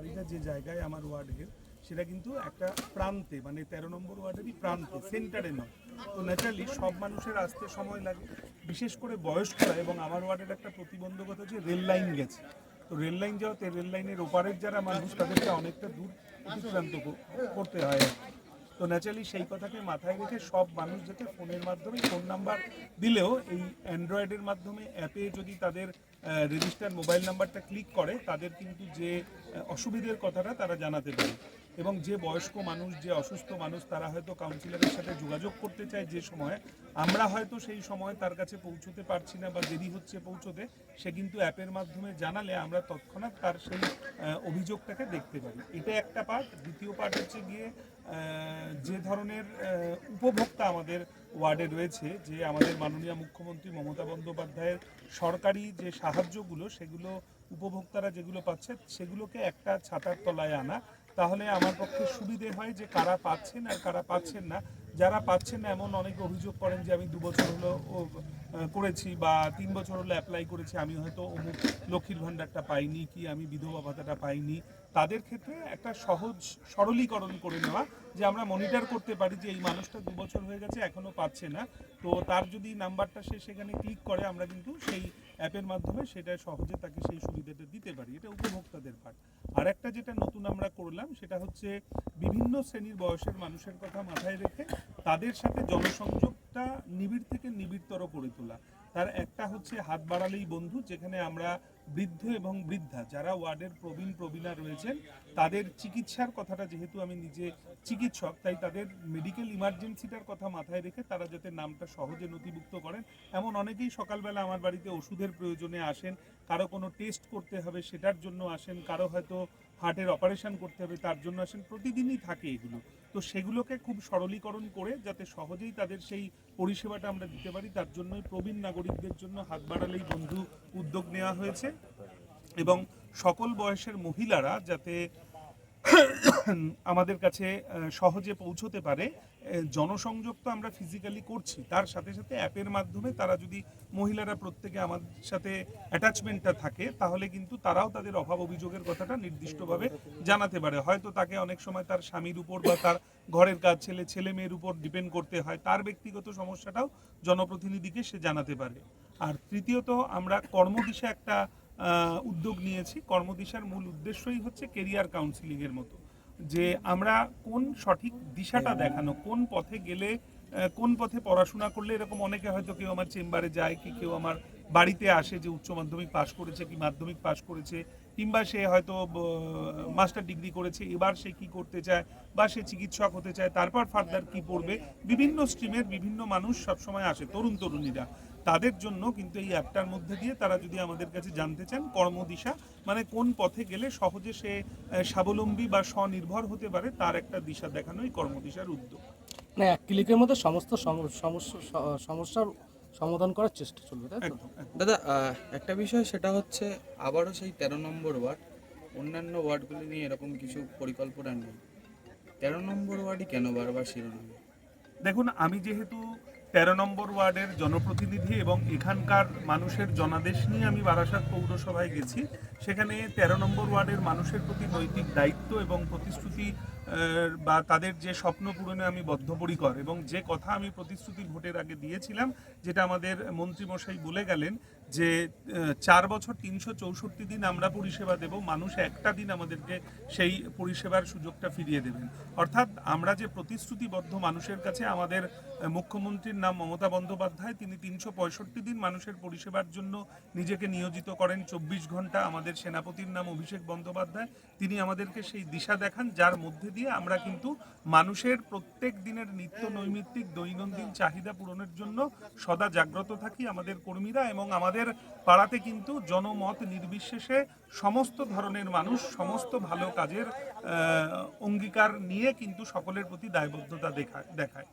বাড়িটা যে জায়গায় আমার ওয়ার্ডের, সেটা কিন্তু একটা প্রান্তে মানে তেরো নম্বর ওয়ার্ডেরই প্রান্তে, সেন্টারে নয় তো ন্যাচারালি সব মানুষের আসতে সময় লাগে, বিশেষ করে বয়স্করা, এবং আমার ওয়ার্ডের একটা প্রতিবন্ধকতা যে রেল লাইন গেছে তো রেল লাইন যাওয়াতে রেল লাইনের ওপারের যারা মানুষ, তাদেরকে অনেকটা দূর অতিক্রান্ত করতে হয়। তো ন্যাচারালি সেই কথাকে মাথায় রেখে সব মানুষ যাতে ফোনের মাধ্যমে ফোন নাম্বার দিলেও এই অ্যান্ড্রয়েডের মাধ্যমে অ্যাপে যদি তাদের রেজিস্টার মোবাইল নাম্বারটা ক্লিক করে, তাদের কিন্তু যে অসুবিধের কথাটা তারা জানাতে পারে। এবং যে বয়স্ক মানুষ, যে অসুস্থ মানুষ, তারা হয়তো কাউন্সিলরের সাথে যোগাযোগ করতে চায় যে সময়। আমরা হয়তো সেই সময় তার কাছে পৌঁছতে পারছি না বা দেরি হচ্ছে পৌঁছতে, সে কিন্তু অ্যাপের মাধ্যমে জানালে আমরা তৎক্ষণাৎ তার সেই অভিযোগটাকে দেখতে পারি। এটা একটা পার্ট দ্বিতীয় পার্ট হচ্ছে গিয়ে যে ধরনের উপভোক্তা আমাদের ওয়ার্ডে রয়েছে, যে আমাদের মাননীয় মুখ্যমন্ত্রী মমতা বন্দ্যোপাধ্যায়ের সরকারি যে সাহায্যগুলো, সেগুলো উপভোক্তারা যেগুলো পাচ্ছে, সেগুলোকে একটা ছাতার তলায় আনা। তাহলে আমার পক্ষে সুবিধে হয় যে কারা পাচ্ছেন আর কারা পাচ্ছেন না। যারা পাচ্ছেন না, এমন অনেক অভিযোগ করেন যে আমি দু বছর হলো করেছি বা তিন বছর হলো অ্যাপ্লাই করেছি, আমি হয়তো অমুক লক্ষ্মীর ভাণ্ডারটা পাইনি কি, আমি বিধবা ভাতাটা পাইনি। তাদের ক্ষেত্রে একটা সহজ সরলীকরণ করে নেওয়া, যে আমরা মনিটর করতে পারি যে এই মানুষটা দু বছর হয়ে গেছে, এখনও পাচ্ছে না। তো তার যদি নাম্বারটা সে সেখানে ক্লিক করে, আমরা কিন্তু সেই অ্যাপের মাধ্যমে সেটা সহজে তাকে সেই সুবিধাটা দিতে পারি। এটা উপভোক্তাদের পার্ট আর একটা যেটা নতুন আমরা করলাম, সেটা হচ্ছে বিভিন্ন শ্রেণির বয়সের মানুষের কথা মাথায় রেখে তাদের সাথে জনসংযোগটা নিবিড় থেকে নিবিড়তর করে তোলা। তার একটা হচ্ছে হাত বাড়ালেই বন্ধু, যেখানে আমরা বৃদ্ধ এবং বৃদ্ধা, যারা ওয়ার্ডের প্রবীণ প্রবীণা রয়েছেন, তাদের চিকিৎসার কথাটা যেহেতু আমি নিজে চিকিৎসক, তাই তাদের মেডিকেল ইমার্জেন্সিটার কথা মাথায় রেখে তারা যাতে নামটা সহজে নথিভুক্ত করেন। এমন অনেকেই সকালবেলা আমার বাড়িতে ওষুধের প্রয়োজনে আসেন, কারও কোনো টেস্ট করতে হবে সেটার জন্য আসেন, কারও হয়তো হার্টের অপারেশন করতে হবে, তার জন্য আসেন প্রতিদিনই থাকে এগুলো। তো সেগুলোকে খুব সরলীকরণ করে যাতে সহজেই তাদের সেই পরিষেবাটা আমরা দিতে পারি, তার জন্যই প্রবীণ নাগরিকদের জন্য হাত বাড়ালেই বন্ধু উদ্যোগ নেওয়া হয়েছে। এবং সকল বয়সের মহিলারা যাতে আমাদের কাছে সহজে পৌঁছতে পারে। জনসংযোগ তো আমরা ফিজিক্যালি করছি। তার সাথে সাথে অ্যাপের মাধ্যমে তারা যদি মহিলারা প্রত্যেকে আমার সাথে অ্যাটাচমেন্টটা থাকে, তাহলে কিন্তু তারাও তাদের অভাব অভিযোগের কথাটা নির্দিষ্টভাবে জানাতে পারে। হয়তো তাকে অনেক সময় তার স্বামীর উপর বা তার ঘরের কাজ, ছেলে ছেলে মেয়ের উপর ডিপেন্ড করতে হয়। তার ব্যক্তিগত সমস্যাটাও জনপ্রতিনিধিকে সে জানাতে পারে। আর তৃতীয়ত, আমরা কর্মদিশা একটা উদ্যোগ নিয়েছি। কর্মদিশার মূল উদ্দেশ্যই হচ্ছে কেরিয়ার কাউন্সিলিংয়ের মতো। যে আমরা কোন সঠিক দিশাটা দেখানো, কোন পথে গেলে কোন পথে পড়াশোনা করলে এরকম অনেকে হয়তো কেউ আমার চেম্বারে যায়, কি কেউ আমার বাড়িতে আসে যে উচ্চ মাধ্যমিক পাশ করেছে কি মাধ্যমিক পাশ করেছে, কিংবা সে হয়তো মাস্টার ডিগ্রি করেছে, এবার সে কি করতে চায় বা সে চিকিৎসক হতে চায়, তারপর ফার্দার কি পড়বে, বিভিন্ন স্ট্রিমের বিভিন্ন মানুষ সবসময় আসে তরুণ তরুণীরা তাদের জন্য কিন্তু এই অ্যাপটার মধ্যে দিয়ে তারা যদি আমাদের কাছে জানতে চান কর্মদিশা মানে কোন পথে গেলে সহজে সে স্বাবলম্বী বা স্বনির্ভর হতে পারে তার একটা দিশা দেখানোই কর্মদিশার উদ্যোগ। মানে এক ক্লিকের মধ্যে সমস্ত সম- সমস্যা সমস্যার সমাধান করার চেষ্টা চলবে তাই। দাদা একটা বিষয় সেটা হচ্ছে আবারও সেই তেরো নম্বর ওয়ার্ড অন্যান্য ওয়ার্ডগুলি নিয়ে এরকম কিছু পরিকল্পনা নেই। তেরো নম্বর ওয়ার্ডই কেন বারবার শিরোনাম? দেখুন আমি যেহেতু তেরো নম্বর ওয়ার্ডের জনপ্রতিনিধি এবং এখানকার মানুষের জনাদেশ নিয়ে আমি বারাসাত পৌরসভায় গেছি। সেখানে তেরো নম্বর ওয়ার্ডের মানুষের প্রতি নৈতিক দায়িত্ব এবং প্রতিশ্রুতি বা তাদের যে স্বপ্ন পূরণে আমি বদ্ধপরিকর এবং যে কথা আমি প্রতিশ্রুতি ভোটের আগে দিয়েছিলাম, যেটা আমাদের মন্ত্রীমশাই বলে গেলেন যে চার বছর তিনশো চৌষট্টি দিন আমরা পরিষেবা দেব, মানুষ একটা দিন আমাদেরকে সেই পরিষেবার সুযোগটা ফিরিয়ে দেবেন। অর্থাৎ আমরা যে প্রতিশ্রুতিবদ্ধ মানুষের কাছে আমাদের মুখ্যমন্ত্রীর নাম মমতা বন্দ্যোপাধ্যায়, তিনি তিনশো পঁয়ষট্টি দিন মানুষের পরিষেবার জন্য নিজেকে নিয়োজিত করেন চব্বিশ ঘণ্টা আমাদের সেনাপতির নাম অভিষেক বন্দ্যোপাধ্যায়, তিনি আমাদেরকে সেই দিশা দেখান, যার মধ্যে দিয়ে আমরা কিন্তু মানুষের প্রত্যেক দিনের নিত্য নৈমিত্তিক দৈনন্দিন চাহিদা পূরণের জন্য সদা জাগ্রত থাকি আমাদের কর্মীরা এবং আমাদের পাড়াতে কিন্তু জনমত নির্বিশেষে সমস্ত ধরনের মানুষ সমস্ত ভালো কাজের অঙ্গীকার নিয়ে কিন্তু সকলের প্রতি দায়বদ্ধতা দেখায়। দেখায়